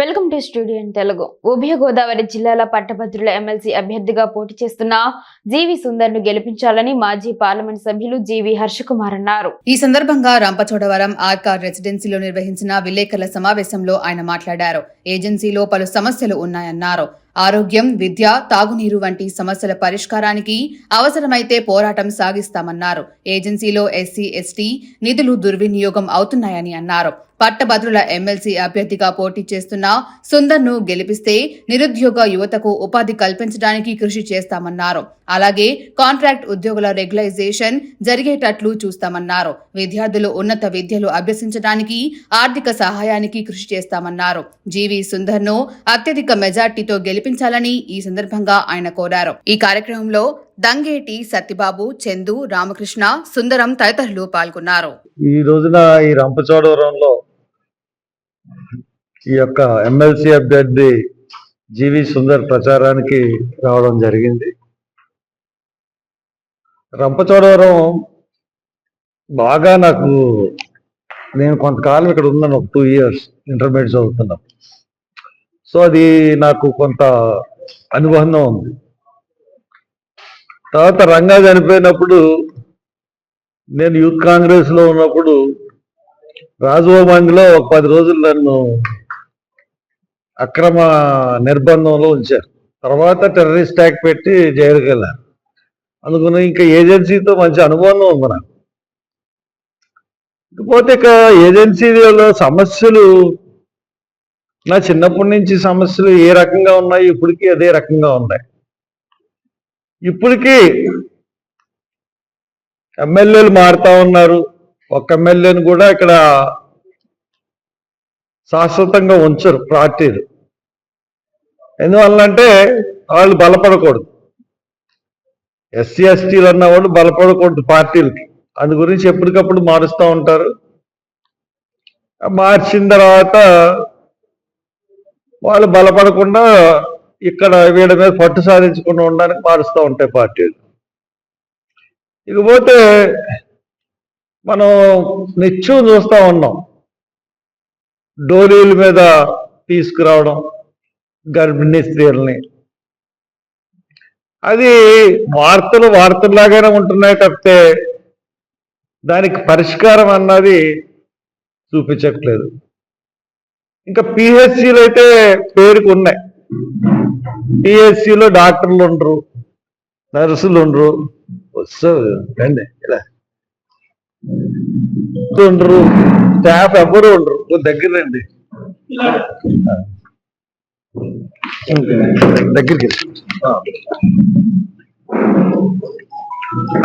Welcome to studio in Telugu. ఉభయ గోదావరి జిల్లాల పట్టభద్రుల ఎమ్మెల్సీ అభ్యర్థిగా పోటీ చేస్తున్న జీవి సుందర్ను గెలిపించాలని మాజీ పార్లమెంట్ సభ్యులు జీవి హర్షకుమార్ అన్నారు. ఈ సందర్భంగా రంపచోడవరం ఆర్కార్ రెసిడెన్సీలో నిర్వహించిన విలేకరుల సమావేశంలో ఆయన మాట్లాడారు. ఏజెన్సీలో పలు సమస్యలు ఉన్నాయన్నారు. ఆరోగ్యం విద్య తాగునీరు వంటి సమస్యల పరిష్కారానికి అవసరమైతే పోరాటం సాగిస్తామన్నారు. ఏజెన్సీలో ఎస్సీ ఎస్టీ నిధులు దుర్వినియోగం అవుతున్నాయని అన్నారు. పట్టభద్రుల ఎమ్మెల్సీ అభ్యర్థిగా పోటీ చేస్తున్న సుందర్ను గెలిపిస్తే నిరుద్యోగ యువతకు ఉపాధి కల్పించడానికి కృషి చేస్తామన్నారు. అలాగే కాంట్రాక్ట్ ఉద్యోగుల రెగ్యులైజేషన్ జరిగేటట్లు చూస్తామన్నారు. విద్యార్థులు ఉన్నత విద్యలు అభ్యసించడానికి ఆర్థిక సహాయానికి కృషి చేస్తామన్నారు. జీవి సుందర్ను అత్యధిక మెజార్టీతో గెలిపించాలని ఈ సందర్భంగా ఆయన కోరారు. ఈ కార్యక్రమంలో దంగేటి సత్యబాబు చందు రామకృష్ణ సుందరం తదితరులు పాల్గొన్నారు. ఈ రోజున ఈ రంపచోడవరంలో ఈ యొక్క ఎమ్మెల్సీ అభ్యర్థి జీవి సుందర్ ప్రచారానికి రావడం జరిగింది. రంపచోడవరం బాగా నాకు నేను కొంతకాలం ఇక్కడ ఉన్నాను ఒక టూ ఇయర్స్ ఇంటర్మీడియట్ చదువుతున్నాను. సో అది నాకు కొంత అనుబంధం ఉంది. తర్వాత రంగా చనిపోయినప్పుడు నేను యూత్ కాంగ్రెస్లో ఉన్నప్పుడు రాజభవన్లో ఒక పది రోజులు నన్ను అక్రమ నిర్బంధంలో ఉంచారు. తర్వాత టెర్రరిస్ట్ యాక్ట్ పెట్టి జైలుకి వెళ్ళాను అందుకని ఇంకా ఏజెన్సీతో మంచి అనుభవం ఉంది నాకు ఇకపోతే ఇక ఏజెన్సీలో సమస్యలు నా చిన్నప్పటి నుంచి సమస్యలు ఏ రకంగా ఉన్నాయి ఇప్పటికీ అదే రకంగా ఉన్నాయి. ఇప్పటికీ ఎమ్మెల్యేలు మారుతా ఉన్నారు. ఒక ఎమ్మెల్యేని కూడా ఇక్కడ శాశ్వతంగా ఉంచరు పార్టీలు. ఎందువల్లంటే వాళ్ళు బలపడకూడదు. ఎస్సీ ఎస్టీలు అన్నవాళ్ళు బలపడకూడదు పార్టీలకి. అందు గురించి ఎప్పటికప్పుడు మారుస్తూ ఉంటారు. మార్చిన తర్వాత వాళ్ళు బలపడకుండా ఇక్కడ వీళ్ళ మీద పట్టు సాధించకుండా ఉండడానికి మారుస్తూ ఉంటాయి పార్టీలు. ఇకపోతే మనం నిత్యం చూస్తూ ఉన్నాం. డోలీల మీద తీసుకురావడం గర్భిణీ స్త్రీలని అది వార్తలు వార్తల్లాగానే ఉంటున్నాయి తప్పితే దానికి పరిష్కారం అన్నది చూపించట్లేదు. ఇంకా పిహెచ్సిలు అయితే పేరుకు ఉన్నాయి. పిహెచ్సిలో డాక్టర్లు ఉండరు నర్సులు ఉండరు వస్తుంది ఇలా. ఉండరు స్టాఫ్ ఎవరు ఉండరు దగ్గరండి దగ్గర దగ్గరికి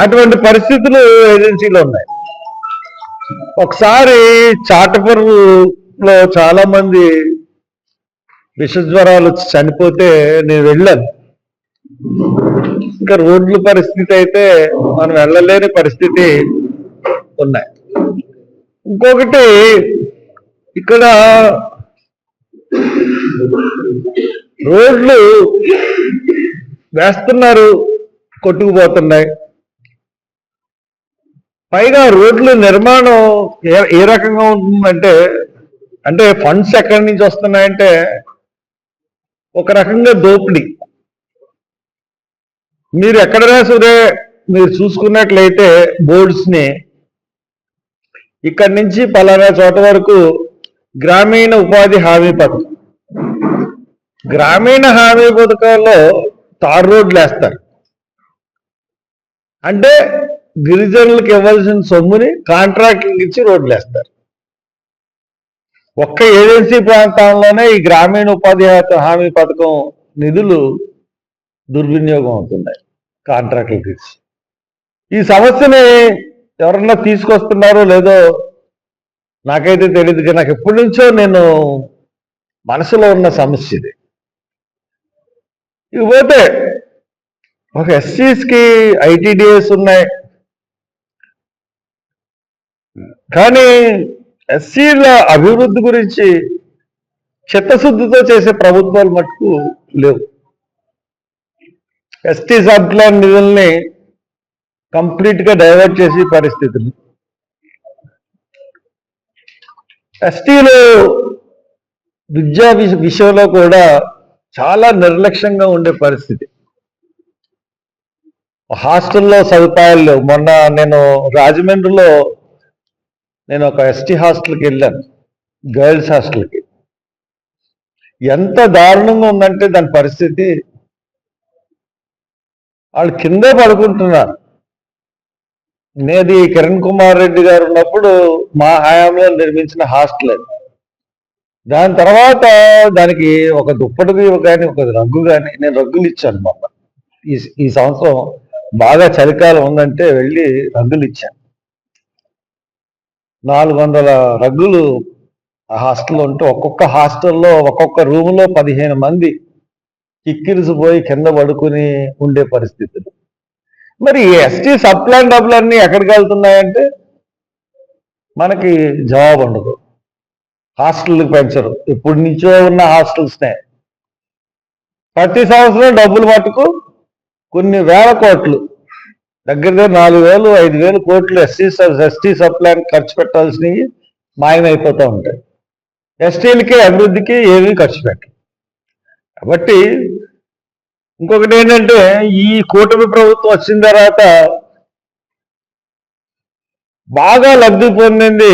అటువంటి పరిస్థితులు ఏజెన్సీలో ఉన్నాయి. ఒకసారి చాటపర్రులో చాలా మంది విషజ్వరాలు చనిపోతే నేను వెళ్ళాను. ఇంకా రోడ్ల పరిస్థితి అయితే మనం వెళ్ళలేని పరిస్థితి ఉన్నాయి. ఇంకొకటి ఇక్కడ రోడ్లు వేస్తున్నారు కొట్టుకుపోతున్నాయి. పైగా రోడ్లు నిర్మాణం ఏ ఏ రకంగా ఉంటుందంటే అంటే ఫండ్స్ ఎక్కడి నుంచి వస్తున్నాయంటే ఒక రకంగా దోపిడీ. మీరు ఎక్కడైనా సరే మీరు చూసుకున్నట్లయితే బోర్డ్స్ని ఇక్కడి నుంచి పలానా చోట వరకు గ్రామీణ ఉపాధి హామీ పథకం. గ్రామీణ హామీ పథకాల్లో తార్ రోడ్లు వేస్తారు అంటే గిరిజనులకు ఇవ్వాల్సిన సొమ్ముని కాంట్రాక్టింగ్ ఇచ్చి రోడ్లు వేస్తారు ఒక్క ఏజెన్సీ ప్రాంతాల్లోనే ఈ గ్రామీణ ఉపాధి హామీ పథకం నిధులు దుర్వినియోగం అవుతున్నాయి కాంట్రాక్టులకి ఇచ్చి. ఈ సమస్యని ఎవరన్నా తీసుకొస్తున్నారో లేదో నాకైతే తెలియదు కానీ నాకు ఎప్పటి నుంచో నేను మనసులో ఉన్న సమస్య ఇది. ఇవి పోతే ఒక ఎస్సీస్కి ఐటీడీఎస్ ఉన్నాయి. కానీ ఎస్సీల అభివృద్ధి గురించి చిత్తశుద్ధితో చేసే ప్రభుత్వాలు మటుకు లేవు. ఎస్టీ సబ్ ప్లాన్ నిధుల్ని కంప్లీట్గా డైవర్ట్ చేసే పరిస్థితులు ఎస్టీలు విద్యా విషయంలో కూడా చాలా నిర్లక్ష్యంగా ఉండే పరిస్థితి. హాస్టల్లో సదుపాయాలు మొన్న నేను రాజమండ్రిలో నేను ఒక ఎస్టీ హాస్టల్కి వెళ్ళాను. గర్ల్స్ హాస్టల్కి. ఎంత దారుణంగా ఉందంటే దాని పరిస్థితి. వాళ్ళు కిందే పడుకుంటున్నారు. నేది కిరణ్ కుమార్ రెడ్డి గారు ఉన్నప్పుడు మా హయాంలో నిర్మించిన హాస్టల్ అది. దాని తర్వాత దానికి ఒక దుప్పటి కానీ ఒక రగ్గు కానీ నేను రగ్గులు ఇచ్చాను మొన్న. ఈ ఈ సంవత్సరం బాగా చలికాలం ఉందంటే వెళ్ళి రగ్గులు ఇచ్చాను. నాలుగు వందల రగ్గులు ఆ హాస్టల్లో ఉంటే ఒక్కొక్క హాస్టల్లో ఒక్కొక్క రూమ్లో పదిహేను మంది కిక్కిరిసిపోయి కింద పడుకుని ఉండే పరిస్థితులు. మరి ఎస్టీ సప్లాన్ డబ్బులన్నీ ఎక్కడికి వెళ్తున్నాయంటే మనకి జవాబు ఉండదు. హాస్టల్కి పెంచరు. ఎప్పటి నుంచో ఉన్న హాస్టల్స్నే. ప్రతి సంవత్సరం డబ్బులు మటుకు కొన్ని వేల కోట్లు. దగ్గర దగ్గర నాలుగు వేలు ఐదు వేలు కోట్లు ఎస్టీ ఎస్టీ సప్లాన్ ఖర్చు పెట్టాల్సినవి మాయమైపోతూ ఉంటాయి. ఎస్టీలకి అభివృద్ధికి ఏమీ ఖర్చు పెట్టరు. కాబట్టి ఇంకొకటి ఏంటంటే ఈ కూటమి ప్రభుత్వం వచ్చిన తర్వాత బాగా లబ్ధి పొందింది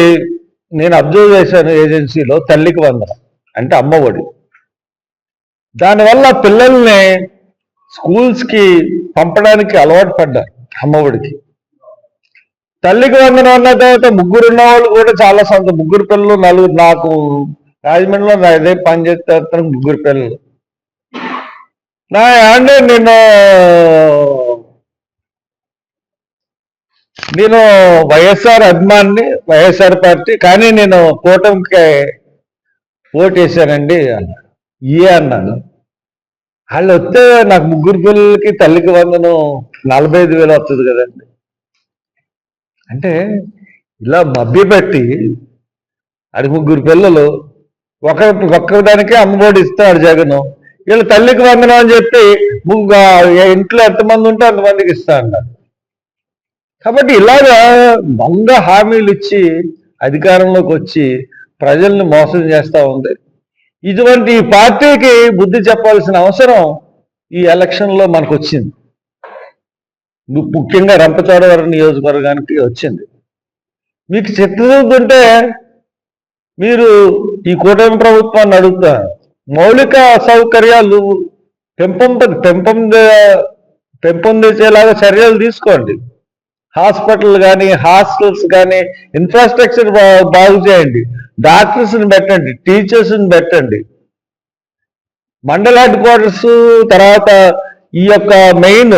నేను అబ్జర్వ్ చేశాను ఏజెన్సీలో తల్లికి వందనం అంటే అమ్మ ఒడి. దానివల్ల పిల్లల్ని స్కూల్స్కి పంపడానికి అలవాటు పడ్డారు అమ్మఒడికి తల్లికి వందనం అన్న తర్వాత ముగ్గురు ఉన్న వాళ్ళు కూడా చాలా సొంత ముగ్గురు పిల్లలు నలుగురు నాకు రాజమండ్రిలో నా ఇదే పని చేస్తే ముగ్గురు పిల్లలు. నా అంటే నేను నేను వైఎస్ఆర్ అభిమాన్ని వైఎస్ఆర్ పార్టీ కానీ నేను కూటమికి ఓటేశానండి అన్నాడు. ఏ అన్నాను వాళ్ళు వస్తే నాకు ముగ్గురు పిల్లలకి తల్లికి వందనం నలభై ఐదు వేలు వస్తుంది కదండి. అంటే ఇలా మభ్యపెట్టి అది ముగ్గురు పిల్లలు ఒక ఒక్కదానికే అమ్మఒడి ఇస్తాడు జగను. వీళ్ళు తల్లికి వందనం అని చెప్పి ముగ్గు ఇంట్లో ఎంతమంది ఉంటే అంతమందికి ఇస్తా అన్నారు కాబట్టి ఇలాగా దొంగ హామీలు ఇచ్చి అధికారంలోకి వచ్చి ప్రజల్ని మోసం చేస్తూ ఉంది. ఇటువంటి పార్టీకి బుద్ధి చెప్పాల్సిన అవసరం ఈ ఎలక్షన్లో మనకు వచ్చింది. ముఖ్యంగా రంపచోడవరం నియోజకవర్గానికి వచ్చింది. మీకు చెప్తుంటే మీరు ఈ కూటమి ప్రభుత్వాన్ని అడుగుతా. మౌలిక సౌకర్యాలు పెంపొంద పెంపొంద పెంపొందించేలాగా చర్యలు తీసుకోండి. హాస్పిటల్ కానీ హాస్టల్స్ కానీ ఇన్ఫ్రాస్ట్రక్చర్ బాగు చేయండి. డాక్టర్స్ని పెట్టండి టీచర్స్ని పెట్టండి. మండల హెడ్ క్వార్టర్స్ తర్వాత ఈ యొక్క మెయిన్